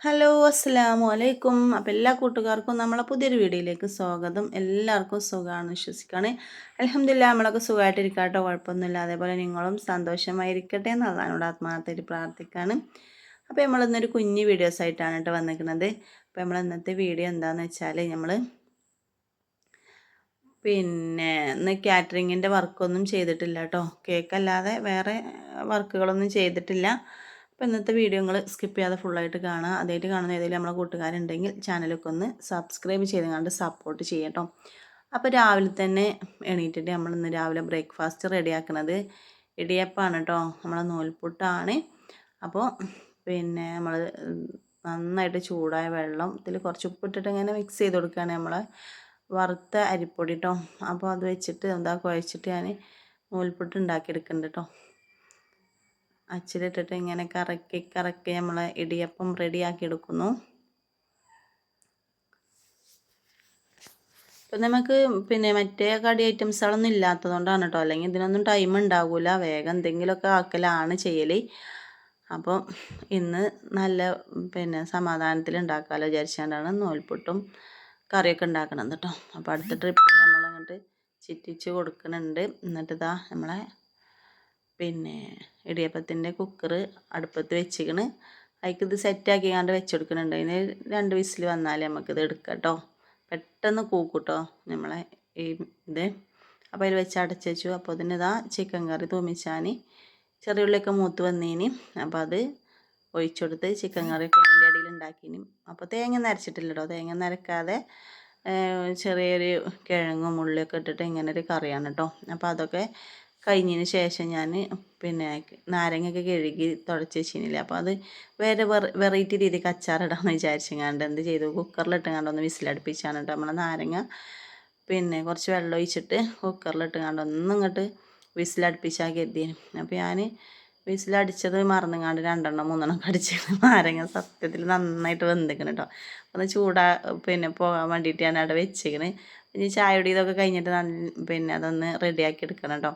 Hello അസ്സലാമു അലൈക്കും അപ്പോൾ എല്ലാ കൂട്ടുകാർക്കും നമ്മളെ പുതിയൊരു വീഡിയോയിലേക്ക് സ്വാഗതം. എല്ലാവർക്കും സുഖമാണ് വിശ്വസിക്കുകയാണ്. അലഹമില്ല നമ്മളൊക്കെ സുഖമായിട്ടിരിക്കട്ടോ. കുഴപ്പമൊന്നുമില്ല. അതേപോലെ നിങ്ങളും സന്തോഷമായിരിക്കട്ടെ എന്നുള്ളതാണ് ആത്മാർത്ഥത്തിൽ പ്രാർത്ഥിക്കുകയാണ്. അപ്പോൾ നമ്മൾ ഇന്നൊരു കുഞ്ഞ് വീഡിയോസ് ആയിട്ടാണ് കേട്ടോ വന്നിരിക്കുന്നത്. അപ്പോൾ നമ്മൾ ഇന്നത്തെ വീഡിയോ എന്താണെന്ന് വെച്ചാൽ നമ്മൾ പിന്നെ ഇന്ന് കാറ്ററിങ്ങിന്റെ വർക്കൊന്നും ചെയ്തിട്ടില്ല കേട്ടോ. കേക്കല്ലാതെ വേറെ വർക്കുകളൊന്നും ചെയ്തിട്ടില്ല. അപ്പോൾ ഇന്നത്തെ വീഡിയോ നിങ്ങൾ സ്കിപ്പ് ചെയ്യാതെ ഫുള്ളായിട്ട് കാണുക. അതായിട്ട് കാണുന്ന ഏതെങ്കിലും നമ്മളെ കൂട്ടുകാരുണ്ടെങ്കിൽ ചാനലൊക്കെ ഒന്ന് സബ്സ്ക്രൈബ് ചെയ്ത് കണ്ട് സപ്പോർട്ട് ചെയ്യട്ടോ. അപ്പോൾ രാവിലെ തന്നെ എണീറ്റിട്ട് നമ്മൾ ഇന്ന് രാവിലെ ബ്രേക്ക്ഫാസ്റ്റ് റെഡിയാക്കുന്നത് ഇടിയപ്പാണ് കേട്ടോ നമ്മളെ നൂൽപുട്ടാണ്. അപ്പോൾ പിന്നെ നമ്മൾ നന്നായിട്ട് ചൂടായ വെള്ളം ഇതിൽ കുറച്ച് ഉപ്പിട്ടിട്ട് ഇങ്ങനെ മിക്സ് ചെയ്ത് കൊടുക്കുകയാണ് നമ്മൾ വറുത്ത അരിപ്പൊടി കേട്ടോ അപ്പോൾ അത് വെച്ചിട്ട് എന്താ കുഴച്ചിട്ട് ഞാൻ നൂൽപുട്ട് ഉണ്ടാക്കിയെടുക്കുന്നുണ്ട് കേട്ടോ അച്ചിലിട്ടിട്ട് ഇങ്ങനെ കറക്കി കറക്കി നമ്മൾ ഇടിയപ്പം റെഡിയാക്കി എടുക്കുന്നു. ഇപ്പം നമുക്ക് പിന്നെ മറ്റേ കടി ഐറ്റംസുകളൊന്നും ഇല്ലാത്തതുകൊണ്ടാണ് കേട്ടോ. അല്ലെങ്കിൽ ഇതിനൊന്നും ടൈം ഉണ്ടാകില്ല വേഗം എന്തെങ്കിലുമൊക്കെ ആക്കലാണ് ചെയ്യൽ അപ്പം ഇന്ന് നല്ല പിന്നെ സമാധാനത്തിൽ ഉണ്ടാക്കാമല്ലോ വിചാരിച്ചുകൊണ്ടാണ് നൂൽപുട്ടും കറിയൊക്കെ ഉണ്ടാക്കണത് കേട്ടോ. അപ്പോൾ അടുത്ത ട്രിപ്പ് നമ്മളങ്ങോട്ട് ചിറ്റിച്ച് കൊടുക്കുന്നുണ്ട്. എന്നിട്ട് ഇതാ നമ്മളെ പിന്നെ ഇടിയപ്പത്തിന്റെ കുക്കർ അടുപ്പത്ത് വെച്ചിക്കണ് അതിക്കിത് സെറ്റാക്കി കണ്ട് വെച്ചെടുക്കുന്നുണ്ട് അതിന് രണ്ട് വിസിൽ വന്നാൽ നമുക്കിത് എടുക്കാം കേട്ടോ പെട്ടെന്ന് കൂക്കൂട്ടോ നമ്മളെ ഈ ഇത്. അപ്പോൾ അതിൽ വെച്ച് അടച്ചു വെച്ചു. അപ്പോൾ അതിന് ഇതാ ചിക്കൻ കറി തൂമിച്ചാൻ ചെറിയ ഉള്ളിയൊക്കെ മൂത്ത് വന്നേന്. അപ്പോൾ അത് ഒഴിച്ചെടുത്ത് ചിക്കൻ കറിയൊക്കെ അതിന്റെ ഇടയിൽ ഉണ്ടാക്കിനി. അപ്പോൾ തേങ്ങ നരച്ചിട്ടില്ലട്ടോ തേങ്ങ നരക്കാതെ ചെറിയൊരു കിഴങ്ങും ഉള്ളിയൊക്കെ ഇട്ടിട്ട് ഇങ്ങനെ ഒരു കറിയാണ് കേട്ടോ അപ്പോൾ അതൊക്കെ കഴിഞ്ഞതിന് ശേഷം ഞാൻ പിന്നെ നാരങ്ങയൊക്കെ കഴുകി തുടച്ച് വെച്ചിരുന്നില്ല. അപ്പോൾ അത് വേറെ വെറൈറ്റി രീതിക്ക് അച്ചാറിടാമെന്ന് വിചാരിച്ചെങ്ങാണ്ട് എന്ത് ചെയ്തു? കുക്കറിലിട്ടുങ്ങാണ്ട് ഒന്ന് വിസിലടുപ്പിച്ചാണ് കേട്ടോ. നമ്മളെ നാരങ്ങ പിന്നെ കുറച്ച് വെള്ളം ഒഴിച്ചിട്ട് കുക്കറിലിട്ടുങ്ങാണ്ട് ഒന്നും ഇങ്ങോട്ട് വിസിലടുപ്പിച്ചാൽ കരുതിന് അപ്പോൾ ഞാൻ വിസിലടിച്ചത് മറന്നുങ്ങാണ്ട് രണ്ടെണ്ണം മൂന്നെണ്ണം കടിച്ച് നാരങ്ങ സത്യത്തിൽ നന്നായിട്ട് വെന്തിക്കണം കേട്ടോ. ഒന്ന് ചൂടാ പിന്നെ പോകാൻ വേണ്ടിയിട്ട് ഞാൻ അവിടെ വെച്ചിരിക്കണേ. ഇനി ചായയുടെ ഇതൊക്കെ കഴിഞ്ഞിട്ട് പിന്നെ അതൊന്ന് റെഡിയാക്കി എടുക്കണം കേട്ടോ.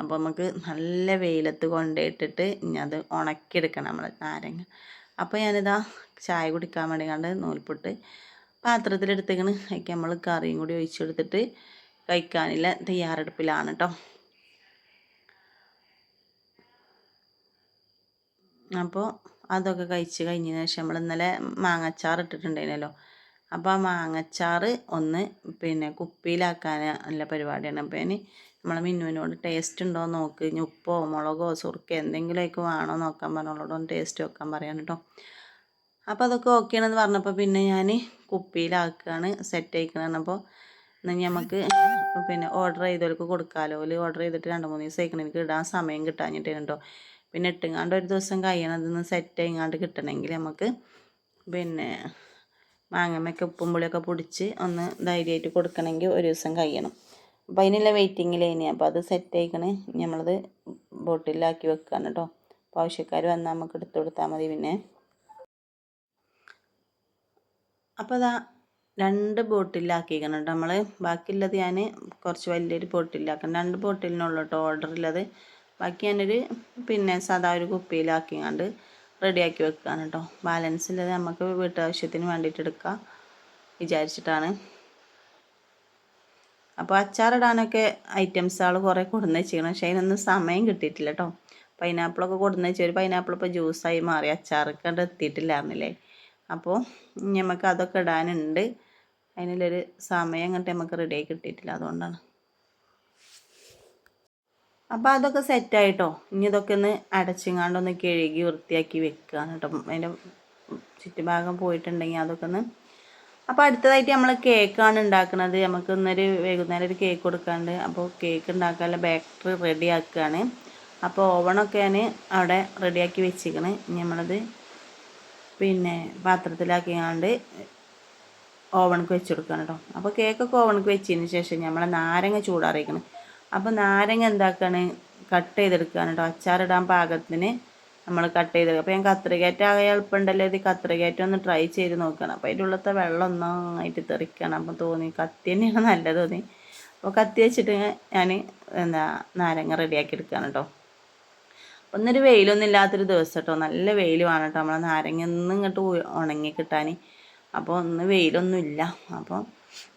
അപ്പോൾ നമുക്ക് നല്ല വെയിലത്ത് കൊണ്ടിട്ടിട്ട് ഇനി അത് ഉണക്കിയെടുക്കണം നമ്മൾ നാരങ്ങ. അപ്പോൾ ഞാനിതാ ചായ കുടിക്കാൻ വേണ്ടി കണ്ട് നൂൽപുട്ട് പാത്രത്തിലെടുത്തേക്കണ് അതിക്ക് നമ്മൾ കറിയും കൂടി ഒഴിച്ചെടുത്തിട്ട് കഴിക്കാനുള്ള തയ്യാറെടുപ്പിലാണ് കേട്ടോ അപ്പോൾ അതൊക്കെ കഴിച്ച് കഴിഞ്ഞതിന് ശേഷം നമ്മൾ ഇന്നലെ മാങ്ങച്ചാർ ഇട്ടിട്ടുണ്ടായിരുന്നല്ലോ. അപ്പോൾ ആ മാങ്ങച്ചാർ ഒന്ന് പിന്നെ കുപ്പിയിലാക്കാൻ നല്ല പരിപാടിയാണ്. അപ്പോൾ ഇനി നമ്മളെ മിന്നുവിനോട് ടേസ്റ്റ് ഉണ്ടോ നോക്ക്. ഇനി ഉപ്പോ മുളകോ സുറുക്കോ എന്തെങ്കിലുമൊക്കെ വേണോ നോക്കാൻ പറഞ്ഞോളോട് ഒന്ന് ടേസ്റ്റ് വെക്കാൻ പറയാൻ കേട്ടോ അപ്പോൾ അതൊക്കെ ഓക്കെ ആണെന്ന് പറഞ്ഞപ്പോൾ പിന്നെ ഞാൻ കുപ്പിയിലാക്കുകയാണ് സെറ്റ് ആയിക്കണം അപ്പോൾ എന്നാൽ നമുക്ക് പിന്നെ ഓർഡർ ചെയ്തവർക്ക് കൊടുക്കാമല്ലോ അല്ലെങ്കിൽ ഓർഡർ ചെയ്തിട്ട് രണ്ട് മൂന്ന് ദിവസം ആയിക്കണം. എനിക്ക് ഇടാൻ സമയം കിട്ടാഞ്ഞിട്ട് കേട്ടോ പിന്നെ ഇട്ടുങ്ങാണ്ട് ഒരു ദിവസം കഴിയണം സെറ്റ് ആയിങ്ങാണ്ട് കിട്ടണമെങ്കിൽ നമുക്ക് പിന്നെ മാങ്ങമ്മയൊക്കെ ഉപ്പും പുളിയൊക്കെ പൊടിച്ച് ഒന്ന് ധൈര്യമായിട്ട് കൊടുക്കണമെങ്കിൽ ഒരു ദിവസം കഴിയണം. അപ്പോൾ അതിനുള്ള വെയിറ്റിങ്ങിലേനി അപ്പോൾ അത് സെറ്റ് ആയിക്കണേ. നമ്മളത് ബോട്ടിലാക്കി വെക്കുകയാണ് കേട്ടോ അപ്പോൾ ആവശ്യക്കാർ വന്നാൽ നമുക്ക് എടുത്തു കൊടുത്താൽ മതി പിന്നെ. അപ്പോൾ അതാ രണ്ട് ബോട്ടിലാക്കിക്കണം കേട്ടോ നമ്മൾ ബാക്കിയുള്ളത് ഞാൻ കുറച്ച് വലിയൊരു ബോട്ടിലാക്കണം രണ്ട് ബോട്ടിലിനുള്ളൂ കേട്ടോ ഓർഡർ ഉള്ളത് ബാക്കി ഞാനൊരു പിന്നെ സാധാ ഒരു കുപ്പിയിലാക്കിങ്ങാണ്ട് റെഡിയാക്കി വെക്കുകയാണ് കേട്ടോ ബാലൻസ് ഉള്ളത് നമുക്ക് വീട്ടാവശ്യത്തിന് വേണ്ടിയിട്ട് എടുക്കാം വിചാരിച്ചിട്ടാണ്. അപ്പോൾ അച്ചാറിടാനൊക്കെ ഐറ്റംസ് ആൾ കുറേ കൊടുന്ന് വെച്ചിരിക്കണം. പക്ഷേ അതിനൊന്നും സമയം കിട്ടിയിട്ടില്ല കേട്ടോ പൈനാപ്പിളൊക്കെ കൊടുന്ന് വെച്ചാൽ ഒരു പൈനാപ്പിൾ ഇപ്പോൾ ജ്യൂസായി മാറി. അച്ചാറൊക്കെ കണ്ട് എത്തിയിട്ടില്ലായിരുന്നില്ലേ? അപ്പോൾ നമുക്ക് അതൊക്കെ ഇടാനുണ്ട്. അതിനുള്ളൊരു സമയം കണ്ടിട്ട് നമുക്ക് റെഡിയായി കിട്ടിയിട്ടില്ല. അതുകൊണ്ടാണ്. അപ്പോൾ അതൊക്കെ സെറ്റായിട്ടോ ഇനി ഇതൊക്കെ ഒന്ന് അടച്ചിങ്ങാണ്ടൊന്ന് കഴുകി വൃത്തിയാക്കി വെക്കുക കേട്ടോ. അതിന്റെ ചുറ്റുഭാഗം പോയിട്ടുണ്ടെങ്കിൽ അതൊക്കെ ഒന്ന്. അപ്പോൾ അടുത്തതായിട്ട് നമ്മൾ കേക്കാണ് ഉണ്ടാക്കുന്നത്. നമുക്ക് ഇന്നൊരു വൈകുന്നേരം ഒരു കേക്ക് കൊടുക്കാണ്ട് അപ്പോൾ കേക്ക് ഉണ്ടാക്കാനുള്ള ബേക്കറി റെഡി ആക്കുകയാണ് അപ്പോൾ ഓവണൊക്കെ ഞാൻ അവിടെ റെഡിയാക്കി വെച്ചിരിക്കണ്. നമ്മളത് പിന്നെ പാത്രത്തിലാക്കിയാണ്ട് ഓവണക്ക് വെച്ച് കൊടുക്കണം കേട്ടോ. അപ്പോൾ കേക്കൊക്കെ ഓവണക്ക് വെച്ചതിന് ശേഷം നമ്മൾ നാരങ്ങ ചൂടാറിയിക്കണം. അപ്പോൾ നാരങ്ങ എന്താക്കാണ്? കട്ട് ചെയ്തെടുക്കുകയാണ് കേട്ടോ അച്ചാറിടാൻ പാകത്തിന് നമ്മൾ കട്ട് ചെയ്ത് അപ്പോൾ ഞാൻ കത്രികയറ്റ ആകെ എളുപ്പമുണ്ടല്ലോ ഇത് കത്രികയറ്റം ഒന്ന് ട്രൈ ചെയ്ത് നോക്കണം. അപ്പോൾ അതിന്റെ ഉള്ളത്തെ വെള്ളം ഒന്നായിട്ട് തെറിക്കണം. അപ്പം തോന്നി കത്തി തന്നെയാണ് നല്ലത് തോന്നി. അപ്പോൾ കത്തി വെച്ചിട്ട് ഞാൻ എന്താ നാരങ്ങ റെഡിയാക്കി എടുക്കുകയാണ് കേട്ടോ ഒന്നൊരു വെയിലൊന്നും ഇല്ലാത്തൊരു ദിവസം കേട്ടോ നല്ല വെയിൽ വേണം കേട്ടോ നമ്മളെ നാരങ്ങ ഒന്നും ഇങ്ങോട്ട് ഉണങ്ങി കിട്ടാൻ അപ്പോൾ ഒന്ന് വെയിലൊന്നും ഇല്ല അപ്പോൾ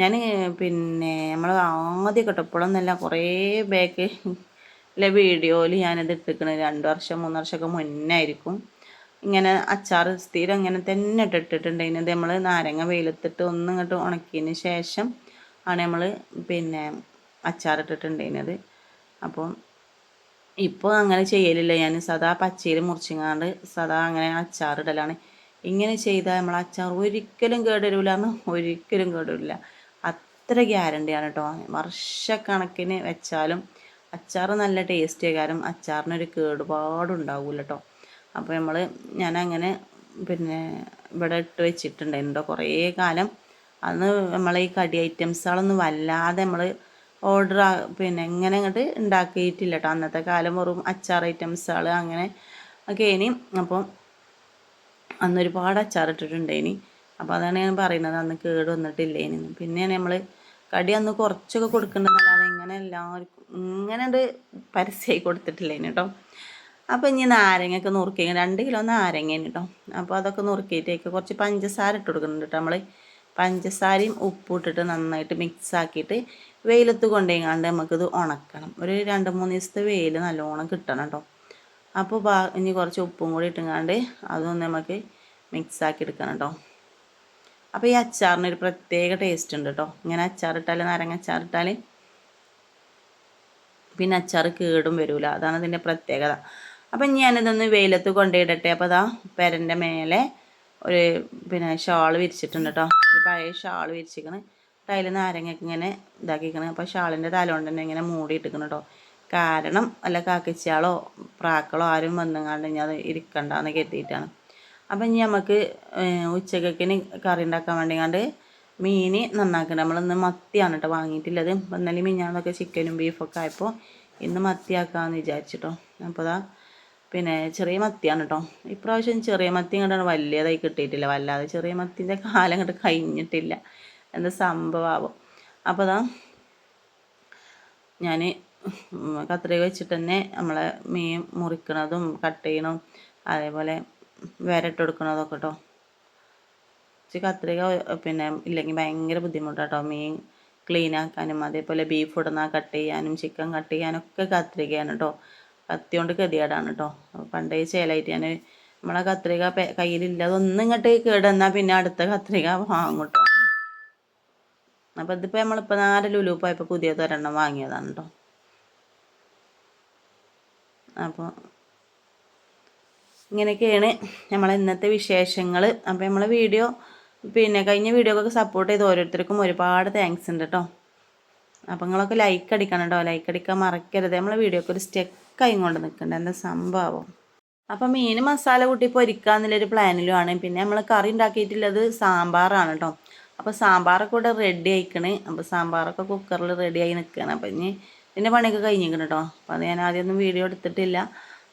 ഞാൻ പിന്നെ നമ്മൾ ആദ്യം കേട്ടോ ഇപ്പോഴൊന്നല്ല കുറേ ബാക്ക് ഇല്ല വീഡിയോയിൽ ഞാനിത് ഇട്ടിരിക്കുന്നത് രണ്ട് വർഷം മൂന്ന് വർഷമൊക്കെ മുന്നേ ആയിരിക്കും ഇങ്ങനെ അച്ചാർ സ്ഥിരം ഇങ്ങനെ തന്നെ ഇട്ടിട്ടുണ്ടായിരുന്നത് നമ്മൾ നാരങ്ങ വെയിലത്തിട്ട് ഒന്ന് ഇങ്ങോട്ട് ഉണക്കിയതിന് ശേഷം ആണ് നമ്മൾ പിന്നെ അച്ചാർ അച്ചാറിട്ടിട്ടുണ്ടായിരുന്നത് അപ്പം ഇപ്പോൾ അങ്ങനെ ചെയ്യലില്ല. ഞാൻ സദാ പച്ചയിൽ മുറിച്ചിങ്ങാണ്ട് സദാ അങ്ങനെ അച്ചാറിടലാണ്. ഇങ്ങനെ ചെയ്താൽ നമ്മൾ അച്ചാർ ഒരിക്കലും കേടുവരില്ല എന്ന് ഒരിക്കലും കേടുവരില്ല അത്ര ഗ്യാരണ്ടിയാണ് കേട്ടോ വർഷക്കണക്കിന് വെച്ചാലും അച്ചാർ നല്ല ടേസ്റ്റ് കാരണം അച്ചാറിനൊരു കേടുപാടുണ്ടാവില്ല കേട്ടോ അപ്പോൾ നമ്മൾ ഞാനങ്ങനെ പിന്നെ ഇവിടെ ഇട്ട് എന്തോ കുറേ കാലം അന്ന് നമ്മൾ ഈ കടി ഐറ്റംസുകളൊന്നും വല്ലാതെ നമ്മൾ ഓർഡർ പിന്നെ ഇങ്ങനെ അങ്ങോട്ട് ഉണ്ടാക്കിയിട്ടില്ല കേട്ടോ അന്നത്തെ കാലം വെറും അച്ചാർ ഐറ്റംസുകൾ അങ്ങനെ ഒക്കെ ഇനി അപ്പോൾ അന്ന് ഒരുപാട് അച്ചാർ ഇനി അപ്പോൾ അതാണ് ഞാൻ പറയുന്നത് അന്ന് കേട് വന്നിട്ടില്ലേനി പിന്നെ നമ്മൾ കടി അന്ന് കുറച്ചൊക്കെ കൊടുക്കേണ്ടതല്ലാതെ ഇങ്ങനെ എല്ലാവർക്കും ഇങ്ങനെ പരസ്യമായി കൊടുത്തിട്ടില്ലേനി കേട്ടോ അപ്പോൾ ഇനി നാരങ്ങയൊക്കെ നുറുക്കി രണ്ട് കിലോ നാരങ്ങയാണ് കേട്ടോ അപ്പോൾ അതൊക്കെ നുറുക്കിയിട്ടേക്ക് കുറച്ച് പഞ്ചസാര ഇട്ട് കൊടുക്കുന്നുണ്ട് കേട്ടോ നമ്മൾ പഞ്ചസാരയും ഉപ്പും ഇട്ടിട്ട് നന്നായിട്ട് മിക്സ് ആക്കിയിട്ട് വെയിലത്ത് കൊണ്ടുപോയിങ്ങാണ്ട് നമുക്കിത് ഉണക്കണം. ഒരു രണ്ട് മൂന്ന് ദിവസത്തെ വെയിൽ നല്ലോണം കിട്ടണം കേട്ടോ അപ്പോൾ ഇനി കുറച്ച് ഉപ്പും കൂടി ഇട്ടുങ്ങാണ്ട് അതൊന്ന് നമുക്ക് മിക്സ് ആക്കി എടുക്കണം കേട്ടോ അപ്പോൾ ഈ അച്ചാറിന് ഒരു പ്രത്യേക ടേസ്റ്റ് ഉണ്ട് കേട്ടോ ഇങ്ങനെ അച്ചാറിട്ടാൽ നാരങ്ങ അച്ചാറിട്ടാൽ പിന്നെ അച്ചാർ കേടും വരില്ല അതാണ് അതിന്റെ പ്രത്യേകത. അപ്പം ഞാനിതൊന്ന് വെയിലത്ത് കൊണ്ടുപോയിടട്ടെ. അപ്പോൾ അതാ പെരന്റെ മേലെ ഒരു പിന്നെ ഷാൾ വിരിച്ചിട്ടുണ്ട് കേട്ടോ ഒരു പഴയ ഷാൾ വിരിച്ചിരിക്കണ്. അതിൽ നാരങ്ങയൊക്കെ ഇങ്ങനെ ഇതാക്കിക്കണം അപ്പോൾ ഷാളിന്റെ തല കൊണ്ട് തന്നെ ഇങ്ങനെ മൂടിയിട്ടിരിക്കണം കേട്ടോ കാരണം അല്ല കാക്കച്ചാളോ പ്രാക്കളോ ആരും വന്നുങ്ങാണ്ട് ഞാൻ അത് ഇരിക്കണ്ടെന്ന് കരുതിയിട്ടാണ്. അപ്പം ഇനി നമുക്ക് ഉച്ചക്കിന് കറി ഉണ്ടാക്കാൻ വേണ്ടിങ്ങാണ്ട് മീൻ നന്നാക്കണം നമ്മളിന്ന് മത്തിയാണ് കേട്ടോ വാങ്ങിയിട്ടില്ലത് ഇന്നലെ മിഞ്ഞാന്നൊക്കെ ചിക്കനും ബീഫൊക്കെ ആയപ്പോൾ ഇന്ന് മത്തിയാക്കാമെന്ന് വിചാരിച്ചിട്ടോ. അപ്പോൾ അതാ പിന്നെ ചെറിയ മത്തിയാണ് കേട്ടോ ഇപ്രാവശ്യം ചെറിയ മത്തി കണ്ടാണ് വലിയതായി കിട്ടിയിട്ടില്ല. വല്ലാതെ ചെറിയ മത്തിന്റെ കാലം കണ്ട് കഴിഞ്ഞിട്ടില്ല. എന്താ സംഭവമാവും അപ്പോൾ അതാ ഞാൻ കത്രിക വെച്ചിട്ട് തന്നെ നമ്മളെ മീൻ മുറിക്കണതും കട്ട് ചെയ്യണതും അതേപോലെ വിരട്ടെടുക്കണതൊക്കെ കേട്ടോ കത്രിക പിന്നെ ഇല്ലെങ്കിൽ ഭയങ്കര ബുദ്ധിമുട്ടാട്ടോ. മീൻ ക്ലീൻ ആക്കാനും അതേപോലെ ബീഫ് ഇടുന്ന കട്ട് ചെയ്യാനും ചിക്കൻ കട്ട് ചെയ്യാനൊക്കെ കത്രികയാണ് കേട്ടോ കത്തി കൊണ്ട് ഗതികേടാണ് കേട്ടോ പണ്ടേ ചേലായിട്ട് ഞാൻ നമ്മളെ കത്രിക കയ്യിലില്ല അതൊന്നും ഇങ്ങോട്ട് കേടെന്നാൽ പിന്നെ അടുത്ത കത്രിക വാങ്ങും കേട്ടോ അപ്പോൾ ഇതിപ്പോൾ നമ്മളിപ്പോൾ നാല് ലുലുപ്പായപ്പോൾ പുതിയ ഒരെണ്ണം വാങ്ങിയതാണ് കേട്ടോ അപ്പോൾ ഇങ്ങനെയൊക്കെയാണ് നമ്മളെ ഇന്നത്തെ വിശേഷങ്ങൾ അപ്പോൾ നമ്മളെ വീഡിയോ പിന്നെ കഴിഞ്ഞ വീഡിയോക്കൊക്കെ സപ്പോർട്ട് ചെയ്ത് ഓരോരുത്തർക്കും ഒരുപാട് താങ്ക്സ് ഉണ്ട് കേട്ടോ അപ്പോൾ നിങ്ങളൊക്കെ ലൈക്ക് അടിക്കണം കേട്ടോ ലൈക്ക് അടിക്കാൻ മറക്കരുത്. നമ്മളെ വീഡിയോക്ക് ഒരു സ്റ്റെക്കായി കൊണ്ട് നിൽക്കണ്ട എന്താ സംഭവം? അപ്പം മീൻ മസാല കൂട്ടി പൊരിക്കാന്നുള്ളൊരു പ്ലാനിലുമാണ് പിന്നെ നമ്മൾ കറി ഉണ്ടാക്കിയിട്ടുള്ളത് സാമ്പാറാണ് കേട്ടോ അപ്പോൾ സാമ്പാറൊക്കെ ഇവിടെ റെഡി ആയിക്കണ്. അപ്പോൾ സാമ്പാറൊക്കെ കുക്കറിൽ റെഡി ആയി നിൽക്കുകയാണ് അപ്പോൾ ഇനി ഇതിന്റെ പണിയൊക്കെ കഴിഞ്ഞിരിക്കണം കേട്ടോ അപ്പോൾ അത് ഞാൻ ആദ്യമൊന്നും വീഡിയോ എടുത്തിട്ടില്ല.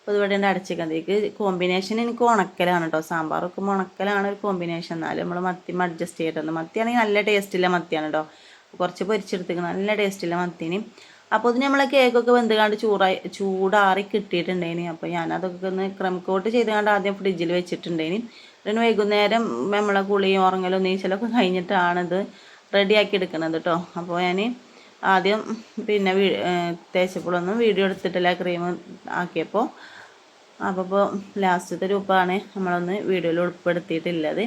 അപ്പോൾ ഇവിടെ ഉണ്ട് കോമ്പിനേഷൻ എനിക്ക് ഉണക്കലാണ് കേട്ടോ സാമ്പാറൊക്കെ ഉണക്കലാണ് ഒരു കോമ്പിനേഷൻ എന്നാലും നമ്മൾ മത്തി അഡ്ജസ്റ്റ് ചെയ്തിട്ടുണ്ട് മത്തിയാണെങ്കിൽ നല്ല ടേസ്റ്റുള്ള മത്തിയാണ് കേട്ടോ കുറച്ച് പൊരിച്ചെടുത്തേക്ക് നല്ല ടേസ്റ്റുള്ള മത്തിന് അപ്പോൾ ഇത് നമ്മളെ കേക്കൊക്കെ വെന്തുകാണ്ട് ചൂടായി ചൂടാറി കിട്ടിയിട്ടുണ്ടേനി. അപ്പോൾ ഞാനതൊക്കെ ഒന്ന് ക്രമക്കോട്ട് കോട്ട് ചെയ്തുകൊണ്ട് ആദ്യം ഫ്രിഡ്ജിൽ വെച്ചിട്ടുണ്ടേനി. പിന്നെ വൈകുന്നേരം നമ്മളെ കുളിയും ഉറങ്ങലും നീച്ചലൊക്കെ കഴിഞ്ഞിട്ടാണിത് റെഡിയാക്കി എടുക്കുന്നത് കേട്ടോ അപ്പോൾ ഞാൻ ആദ്യം പിന്നെ തേച്ചപ്പോഴൊന്നും വീഡിയോ എടുത്തിട്ടില്ല. ക്രീം ആക്കിയപ്പോൾ അപ്പോൾ ഇപ്പോൾ ലാസ്റ്റത്തെ രൂപമാണ് നമ്മളൊന്ന് വീഡിയോയിൽ ഉൾപ്പെടുത്തിയിട്ടുള്ളത്.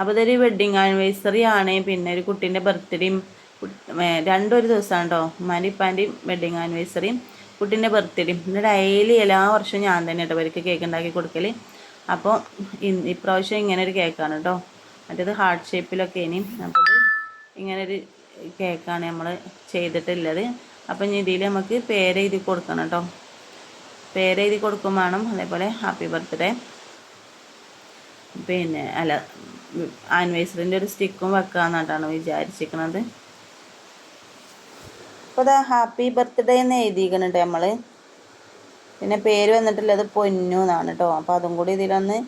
അപ്പോൾ ഇതൊരു വെഡ്ഡിങ് ആനിവേഴ്സറി ആണ്. പിന്നെ ഒരു കുട്ടീന്റെ ബർത്ത്ഡേയും രണ്ടൊരു ദിവസമാണ് കേട്ടോ ഉമ്മാന്റെ ഇപ്പാന്റെയും വെഡ്ഡിങ് ആനിവേഴ്സറിയും കുട്ടീന്റെ ബർത്ത്ഡേയും പിന്നെ ഡെയിലി എല്ലാ വർഷവും ഞാൻ തന്നെ കേട്ടോ അവർക്ക് കേക്ക് ഉണ്ടാക്കി കൊടുക്കൽ അപ്പോൾ ഇപ്രാവശ്യം ഇങ്ങനെ ഒരു കേക്കാണ് കേട്ടോ മറ്റേത് ഹാർട്ട് ഷേപ്പിലൊക്കെ ഇനി അപ്പോൾ ഇങ്ങനൊരു കേക്കാണ് നമ്മൾ ചെയ്തിട്ടുള്ളത്. അപ്പം ഇതിൽ നമുക്ക് പേരെഴുതി കൊടുക്കണം കേട്ടോ പേരെഴുതി കൊടുക്കും വേണം. അതേപോലെ ഹാപ്പി ബർത്ത്ഡേ പിന്നെ അല്ല ആനിവേഴ്സറിന്റെ ഒരു സ്റ്റിക്കും വെക്കാമെന്നായിട്ടാണ് വിചാരിച്ചിരിക്കുന്നത് അപ്പോൾ അതാ ഹാപ്പി ബർത്ത്ഡേ എന്ന് എഴുതിയിരിക്കുന്നുണ്ട് നമ്മൾ പിന്നെ പേര് വന്നിട്ടുള്ളത് പൊന്നു എന്നാണ് കേട്ടോ അപ്പോൾ അതും കൂടി ഇതിലൊന്ന്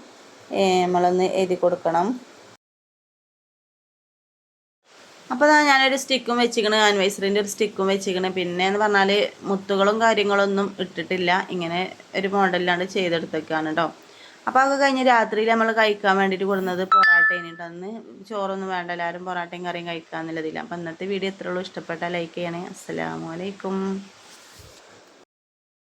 നമ്മളൊന്ന് എഴുതി കൊടുക്കണം. അപ്പോൾ ഞാനൊരു സ്റ്റിക്കും വെച്ചിക്കണ് ആൻവൈസറിന്റെ ഒരു സ്റ്റിക്കും വെച്ചിക്കണ്. പിന്നെ എന്ന് പറഞ്ഞാൽ മുത്തുകളും കാര്യങ്ങളൊന്നും ഇട്ടിട്ടില്ല. ഇങ്ങനെ ഒരു മോഡലിലാണ് ചെയ്തെടുത്തേക്കാണ് കേട്ടോ അപ്പോൾ അതൊക്കെ കഴിഞ്ഞ് രാത്രിയിൽ നമ്മൾ കഴിക്കാൻ വേണ്ടിയിട്ട് കൊടുക്കുന്നത് പൊറാട്ട കഴിഞ്ഞിട്ട് അന്ന് ചോറൊന്നും വേണ്ട എല്ലാവരും പൊറാട്ടയും കറിയും കഴിക്കാമെന്നുള്ളതില്ല അപ്പോൾ ഇന്നത്തെ വീഡിയോ എത്രയുള്ളൂ ഇഷ്ടപ്പെട്ടാൽ ലൈക്ക് ചെയ്യണേ. അസ്സലാമു അലൈക്കും.